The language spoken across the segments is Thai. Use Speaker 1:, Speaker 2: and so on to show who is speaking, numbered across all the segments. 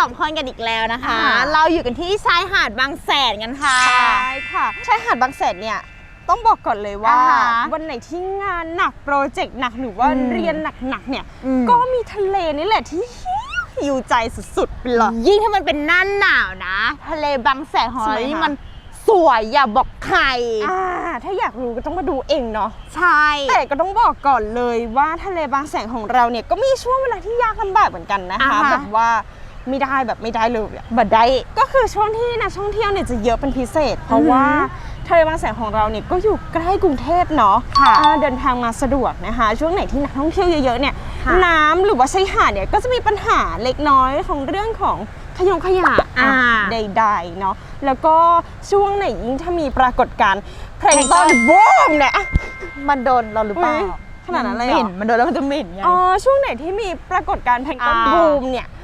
Speaker 1: สองคนกันอีกแล้วนะคะ
Speaker 2: อ่า
Speaker 1: เราอยู่กันที่ชายหาดบางแสนกันค่ะ
Speaker 2: ใช่ค่ะชายหาดบางแสนเนี่ยต้องบอกก่อนเลยว่า
Speaker 1: อ่าฮะ
Speaker 2: วันไหนที่งานหนักโปรเจกต์หนักหรือว่า
Speaker 1: อืม
Speaker 2: เรียนหนักๆเนี่ย
Speaker 1: อืม
Speaker 2: ก็มีทะเลนี่แหละที่หิวใจสุดๆไปเลย
Speaker 1: ยิ่งถ้ามันเป็นหน้าหนาวนะ ทะเลบางแสนของ
Speaker 2: ส
Speaker 1: เรา
Speaker 2: วย
Speaker 1: นี่
Speaker 2: ค่ะ
Speaker 1: มันสวยอย่าบอกใคร
Speaker 2: อ่าถ้าอยากรู้ก็ต้องมาดูเองเนาะ
Speaker 1: ใช่
Speaker 2: แต่ก็ต้องบอกก่อนเลยว่าทะเลบางแสนของเราเนี่ยก็มีช่วงเวลาที่ยากลำบากเหมือนกันนะคะ
Speaker 1: อ่าฮะ
Speaker 2: แบบว่า ไม่ได้แบบไม่ได้เลยอะ
Speaker 1: บัดได้
Speaker 2: ก็คือช่วงที่นักท่องเที่ยวเนี่ยจะเยอะเป็นพิเศษ เพราะ
Speaker 1: อือหือ
Speaker 2: ว่าทะเลบางแสนของเราเนี่ยก็อยู่ใกล้กรุงเทพเนาะ
Speaker 1: ค่ะ
Speaker 2: อ่าเดินทางมาสะดวกนะคะ ช่วงไหนที่นักท่องเที่ยวเยอะๆเนี่ย
Speaker 1: ค่ะ
Speaker 2: น้ำหรือว่าชายหาดเนี่ยก็จะมีปัญหาเล็กน้อยของเรื่องของขยงขยะ
Speaker 1: อ่า
Speaker 2: ใดๆเนาะแล้วก็ช่วงไหนยิ่งถ้ามีปรากฏการณ์เพลง
Speaker 1: เพลงต้
Speaker 2: ต้
Speaker 1: น
Speaker 2: นบูมเนี่ยอะ
Speaker 1: มันโดนเราหรือเปล่า
Speaker 2: อุ๊ยขนาดนั้นเลย
Speaker 1: เห
Speaker 2: เหรอ
Speaker 1: ม็นมันโดนแล้วมันจะเหม็นไง
Speaker 2: อ๋อช่วงไหนที่มีปรากฏการณ์เพลงต้น
Speaker 1: อ่า
Speaker 2: บูมเนี่ย
Speaker 1: อหือ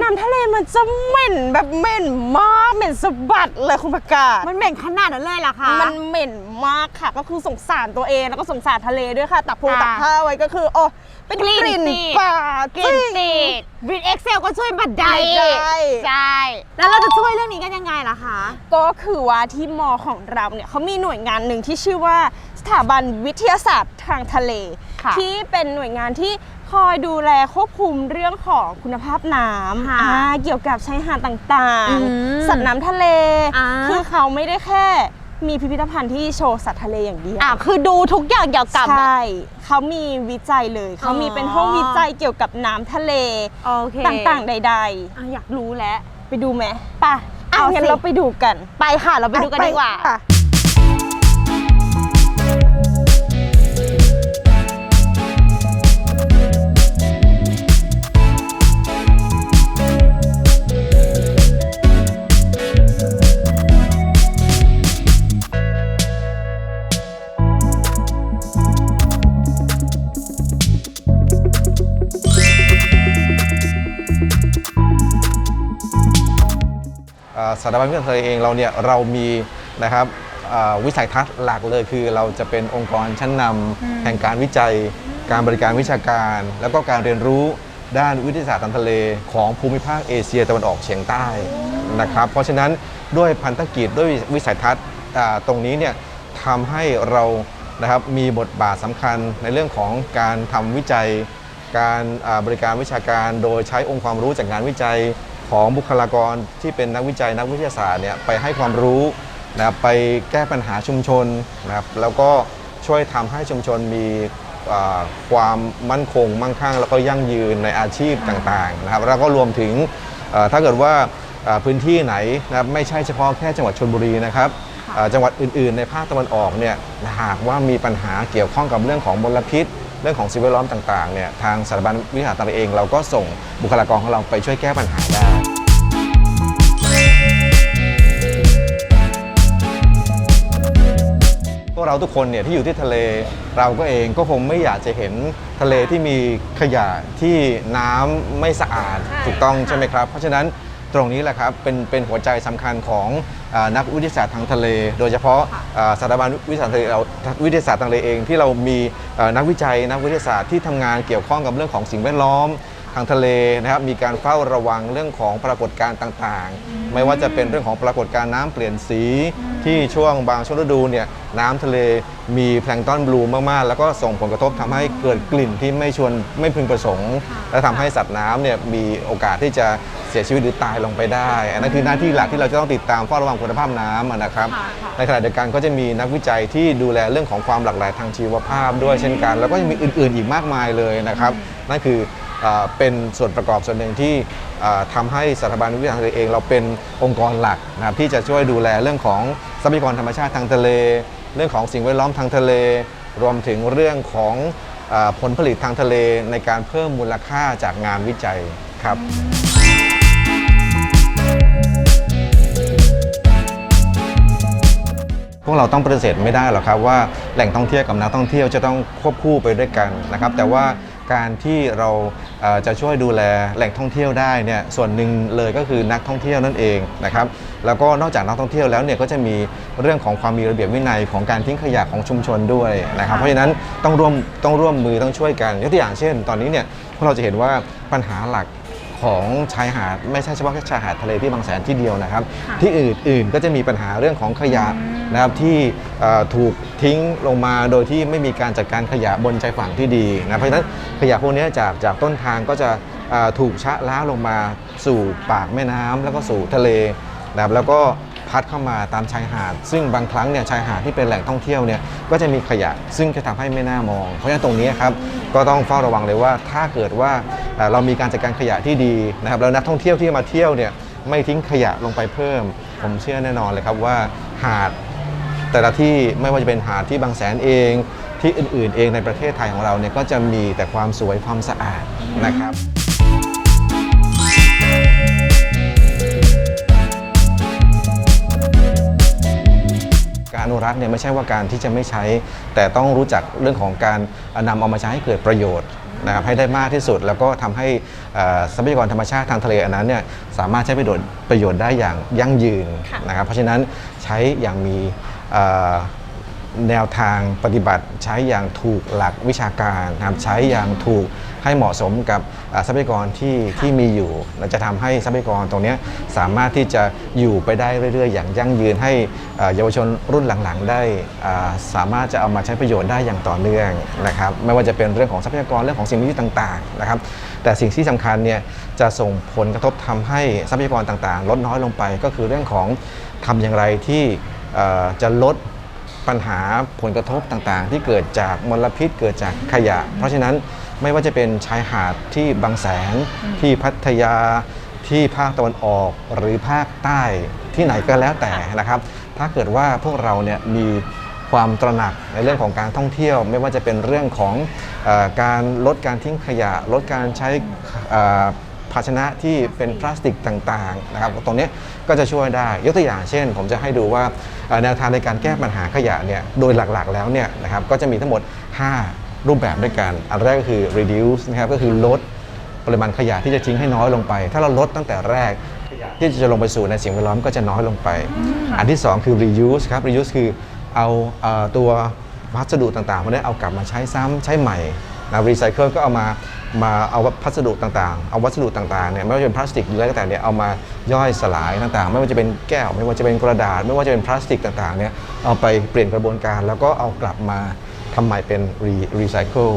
Speaker 2: น้ำทะเลมันจะเหม็นแบบเหม็นมากเหม็นสะบัดเลยคุณประกาศ
Speaker 1: มันเหม็นขนาดนั้นเลยเหรอคะ
Speaker 2: มันเหม็นมากค่ะ ก็คือสงสารตัวเองแล้วก็สงสารทะเลด้วยค่ะตักโพ
Speaker 1: อ่า
Speaker 2: ตักผ้าไว้ก็คือโอ้เป็น
Speaker 1: กลิ่น
Speaker 2: กลิ่น
Speaker 1: ติด
Speaker 2: ปาก
Speaker 1: กินติดวิดเอ็กเซลก็ช่วยบัดได้
Speaker 2: ได้
Speaker 1: ใช่ แล้วเราจะช่วยเรื่องนี้กันยังไงล่ะคะ
Speaker 2: ก็คือว่าที่มอของเราเนี่ยเขามีหน่วยงานหนึ่งที่ชื่อว่าสถาบันวิทยาศาสตร์ทางทะเล
Speaker 1: ค่ะ
Speaker 2: ที่เป็นหน่วยงานที่ คอยดูแลควบคุมเรื่องของคุณภาพน้ำ
Speaker 1: ค่ะ
Speaker 2: อ่าเกี่ยวกับชายหาดต่าง
Speaker 1: อืม
Speaker 2: ๆ สัตว์น้ำทะเล
Speaker 1: อ่า
Speaker 2: คือเขาไม่ได้แค่มีพิพิธภัณฑ์ที่โชว์สัตว์ทะเลอย่างเดียว
Speaker 1: อะคือดูทุกอย่างเกี่ยวกับ
Speaker 2: ใช่ เขามีวิจัยเลย เขามีเป็นห้อง
Speaker 1: อ๋อ
Speaker 2: วิจัยเกี่ยวกับน้ำทะเล
Speaker 1: โอเค
Speaker 2: ต่างๆ ใด
Speaker 1: อะอยากรู้แล้ว
Speaker 2: ๆ ไปดูไหม
Speaker 1: ไป
Speaker 2: เอางั้น
Speaker 1: สิ
Speaker 2: เราไปดูกัน
Speaker 1: ไปค่ะ เราไปดูกันดีกว่า
Speaker 2: ค่ะ
Speaker 3: สถาบันวิทยาศาสตร์ทะเลเองเราเนี่ยเรามีนะครับวิสัยทัศน์หลักเลยคือ เราจะเป็นองค์กรชั้นนำแห่งการวิจัย การบริการวิชาการ แล้วก็การเรียนรู้ด้านวิทยาศาสตร์ทางทะเลของภูมิภาคเอเชียตะวันออกเฉียงใต้นะครับ เพราะฉะนั้นด้วยพันธกิจด้วยวิสัยทัศน์ตรงนี้เนี่ยทำให้เรานะครับมีบทบาทสำคัญในเรื่องของการทำวิจัย การบริการวิชาการ โดยใช้องค์ความรู้จากงานวิจัย ของบุคลากรที่เป็นนักวิจัยนักวิทยาศาสตร์เนี่ยไปให้ความรู้นะครับไปแก้ปัญหาชุมชนนะครับแล้วก็ช่วยทำให้ชุมชนมีความมั่นคงมั่งคั่ง แล้วก็ยั่งยืนในอาชีพต่างๆนะครับแล้วก็รวมถึงถ้าเกิดว่าพื้นที่ไหนนะครับไม่ใช่เฉพาะแค่จังหวัดชลบุรีนะครับจังหวัดอื่นๆ ในภาคตะวันออกเนี่ยหากว่ามีปัญหาเกี่ยวข้องกับเรื่องของมลพิษ เรื่องของสิ่งแวดล้อมต่างๆเนี่ยทางสถาบันวิทยาศาสตร์ทะเลเอง เราก็ส่งบุคลากรของเราไปช่วยแก้ปัญหาได้พวกเราทุกคนเนี่ยที่อยู่ที่ทะเลเราก็เองก็คงไม่อยากจะเห็นทะเลที่มีขยะที่น้ำไม่สะอาดถูกต้องใช่ไหมครับ เพราะฉะนั้น ตรงนี้แหละครับเป็นเป็นหัวใจสำคัญของอานักวิทยาศาสตร์ทางทะเล โดยเฉพาะอ่าสถาบันวิทยาศาสตร์ทะเลเราวิทยาศาสตร์ทางทะเลเองที่เรามีอ่านักวิจัยนักวิทยาศาสตร์ที่ทำงานเกี่ยวข้องกับเรื่องของสิ่งแวดล้อม ทางทะเลนะครับมีการเฝ้าระวังเรื่องของปรากฏการณ์ต่างๆ ไม่ว่าจะเป็นเรื่องของปรากฏการณ์น้ำเปลี่ยนสีที่ช่วงบางช่วงฤดูเนี่ยน้ำทะเลมีแพลงก์ต้อนบลูมากๆ แล้วก็ส่งผลกระทบทำให้เกิดกลิ่นที่ไม่ชวนไม่พึงประสงค์ และทำให้สัตว์น้ำเนี่ยมีโอกาสที่จะเสียชีวิตหรือตายลงไปได้อันนั้นคือหน้าที่หลักที่เราจะต้องติดตามเฝ้าระวังคุณภาพน้ำอะนะครับ ในขณะเดียวกันก็จะมีนักวิจัยที่ดูแลเรื่องของความหลากหลายทางชีวภาพด้วยเช่นกัน แล้วก็ยังมีอื่นๆอีกมากมายเลยนะครับนั่นคืออ่า เป็นส่วนประกอบส่วนหนึ่งที่ทำาให้สถาบันวิทยาศาสตร์เอง เราเป็นองค์กรหลักนะครับที่จะช่วยดูแลเรื่องของทรัพยากรธรรมชาติทางทะเล เรื่องของสิ่งแวดล้อมทางทะเล รวมถึงเรื่องของอผลผลิตทางทะเลในการเพิ่มมูลค่าจากงานวิจัยครับพวกเราต้องปฏิเสธไม่ได้หรอกครับว่าแหล่งท่องเที่ยวกับนักท่องเที่ยวจะต้องควบคู่ไปด้วยกันนะครับ แต่ว่า การที่เราเอ่อจะช่วยดูแลแหล่งท่องเที่ยวได้เนี่ยส่วนหนึ่งเลยก็คือนักท่องเที่ยวนั่นเองนะครับแล้วก็นอกจากนักท่องเที่ยวแล้วเนี่ยก็จะมีเรื่องของความมีระเบียบวินัยของการทิ้งขยะของชุมชนด้วยนะครับเพราะฉะนั้นต้องร่วมต้องร่วมมือต้องช่วยกันยกตัวอย่างเช่น ตอนนี้เนี่ยพวกเราจะเห็นว่าปัญหาหลัก ของชายหาดไม่ใช่เฉพาะแค่ชายหาดทะเลที่บางแสนที่เดียวนะครับ ที่อื่นๆก็จะมีปัญหาเรื่องของขยะนะครับที่เอ่อถูกทิ้งลงมาโดยที่ไม่มีการจัดการขยะบนชายฝั่งที่ดีนะเพราะฉะนั้นขยะพวกนี้จากจากต้นทางก็จะเอ่อถูกชะล้างลงมาสู่ปากแม่น้ำแล้วก็สู่ทะเลนะครับแล้วก็ พัดเข้ามาตามชายหาด ซึ่งบางครั้งเนี่ยชายหาดที่เป็นแหล่งท่องเที่ยวเนี่ยก็จะมีขยะซึ่งจะทำให้ไม่น่ามอง เพราะฉะนั้นตรงนี้ครับก็ต้องเฝ้าระวังเลยว่าถ้าเกิดว่าเอ่อเรามีการจัดการขยะที่ดีนะครับแล้วนักท่องเที่ยวที่มาเที่ยวเนี่ยไม่ทิ้งขยะลงไปเพิ่ม ผมเชื่อแน่นอนเลยครับว่าหาดแต่ละที่ไม่ว่าจะเป็นหาดที่บางแสนเองที่อื่นๆเองในประเทศไทยของเราเนี่ยก็จะมีแต่ความสวยความสะอาดนะครับ การอนุรักษ์เนี่ยไม่ใช่ว่าการที่จะไม่ใช้ แต่ต้องรู้จักเรื่องของการนำเอามาใช้ให้เกิดประโยชน์นะครับให้ได้มากที่สุด แล้วก็ทำให้เอ่อทรัพยากรธรรมชาติทางทะเลอันนั้นเนี่ยสามารถใช้ประโยชน์ประโยชน์ได้อย่างยั่งยืนนะครับเพราะฉะนั้นใช้อย่างมีเอ่อ แนวทางปฏิบัติใช้อย่างถูกหลักวิชาการนะครับใช้อย่างถูกให้เหมาะสมกับทรัพยากรที่ที่มีอยู่และจะทำให้ทรัพยากรตรงนี้สามารถที่จะอยู่ไปได้เรื่อย ๆ อย่างยั่งยืนให้เยาวชนรุ่นหลังๆ ได้สามารถจะเอามาใช้ประโยชน์ได้อย่างต่อเนื่องนะครับไม่ว่าจะเป็นเรื่องของทรัพยากรเรื่องของสิ่งมีชีวิตต่างๆนะครับแต่สิ่งที่สำคัญเนี่ยจะส่งผลกระทบทำให้ทรัพยากรต่างๆ ลดน้อยลงไปก็คือเรื่องของทำอย่างไรที่จะลด ปัญหาผลกระทบต่างๆ ที่เกิดจากมลพิษเกิดจากขยะ เพราะฉะนั้นไม่ว่าจะเป็นชายหาดที่บางแสนที่พัทยาที่ภาคตะวันออกหรือภาคใต้ที่ไหนก็แล้วแต่นะครับ ถ้าเกิดว่าพวกเราเนี่ยมีความตระหนักในเรื่องของการท่องเที่ยว ไม่ว่าจะเป็นเรื่องของเออการลดการทิ้งขยะ ลดการใช้เอ่อ ภาชนะที่เป็นพลาสติกต่างๆนะครับตรงนี้ก็จะช่วยได้ยกตัวอย่างเช่น ผมจะให้ดูว่าเอ่อแนวทางในการแก้ปัญหาขยะเนี่ยโดยหลักๆแล้วเนี่ยนะครับก็จะมีทั้งหมด 5 รูปแบบด้วยกัน อันแรกก็คือ reduce นะครับก็คือลดปริมาณขยะที่จะทิ้งให้น้อยลงไป ถ้าเราลดตั้งแต่แรกที่จะลงไปสู่ในสิ่งแวดล้อมก็จะน้อยลงไป อันที่ 2 คือ reuse ครับ reuse คือเอาเอ่อตัววัสดุต่างๆพวกนี้เอากลับมาใช้ซ้ำใช้ใหม่นะรีไซเคิลก็เอามา มาเอาพัสดุต่างๆ เอาวัสดุต่างๆเนี่ยไม่ว่าจะเป็นพลาสติกหรืออะไรก็แต่เนี่ยเอามาย่อยสลายต่างๆ ไม่ว่าจะเป็นแก้ว ไม่ว่าจะเป็นกระดาษ ไม่ว่าจะเป็นพลาสติกต่างๆเนี่ยเอาไปเปลี่ยนกระบวนการ แล้วก็เอากลับมาทำใหม่เป็นรีรีไซเคิล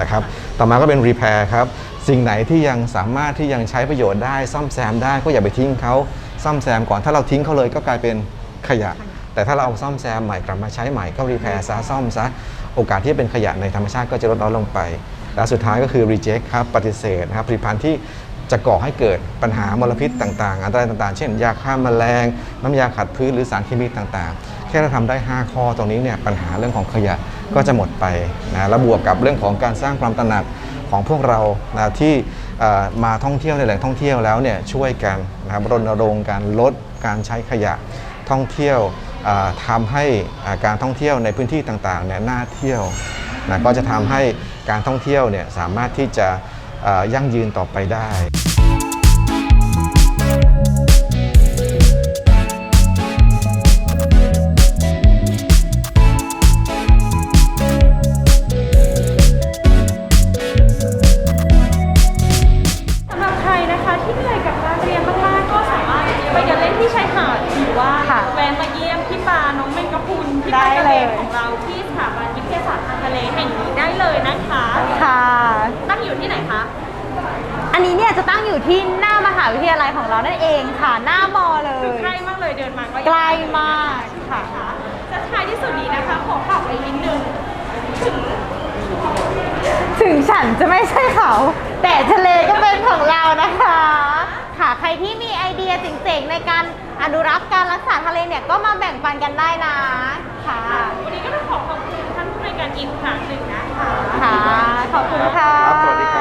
Speaker 3: นะครับต่อมาก็เป็นรีแพร์ครับสิ่งไหนที่ยังสามารถที่ยังใช้ประโยชน์ได้ซ่อมแซมได้ก็อย่าไปทิ้งเขาซ่อมแซมก่อนถ้าเราทิ้งเขาเลยก็กลายเป็นขยะ แต่ถ้าเราเอาซ่อมแซมใหม่กลับมาใช้ใหม่ก็รีแพร์ซะซ่อมซะโอกาสที่จะเป็นขยะในธรรมชาติก็จะลดน้อยลงไป และสุดท้ายก็คือ reject ครับปฏิเสธนะครับผลิตภัณฑ์ที่จะก่อให้เกิดปัญหามลพิษต่างๆ อันตรายต่างๆ เช่น ยาฆ่าแมลง น้ำยาขัดพื้นหรือสารเคมีต่างๆ แค่เราทำได้ 5 ข้อตรงนี้เนี่ยปัญหาเรื่องของขยะก็จะหมดไปนะแล้วบวกกับเรื่องของการสร้างความตระหนักของพวกเรานะที่มาท่องเที่ยวในแหล่งท่องเที่ยวแล้วเนี่ยช่วยกันนะครับรณรงค์การลดการใช้ขยะท่องเที่ยวทำให้การท่องเที่ยวในพื้นที่ต่างๆเนี่ยน่าเที่ยว นะก็จะทำให้การท่องเที่ยวเนี่ยสามารถที่จะยั่งยืนต่อไปได้
Speaker 1: วิทยาลัยของเรานั่นเองค่ะหน้ามอเล
Speaker 2: คือยใกล้มากเลยเดินมาก็
Speaker 1: ใกล้มากค่ะ
Speaker 2: ค่ะและท้ายที่สุดนี้นะคะขอฝากไว้นิดนึงถึง
Speaker 1: ถึงฉันจะไม่ใช่เขา แต่ทะเลก็เป็นของเรานะคะ ค่ะใครที่มีไอเดียเจ๋งๆในการอนุรักษ์การรักษาทะเลเนี่ยก็มาแบ่งปันกันได้นะค่ะ
Speaker 2: วันนี้ก็ต้องขอขอบคุณท่านผู้ในวยการอีกครั้งหนึ่งนะคะ
Speaker 1: ค่ะ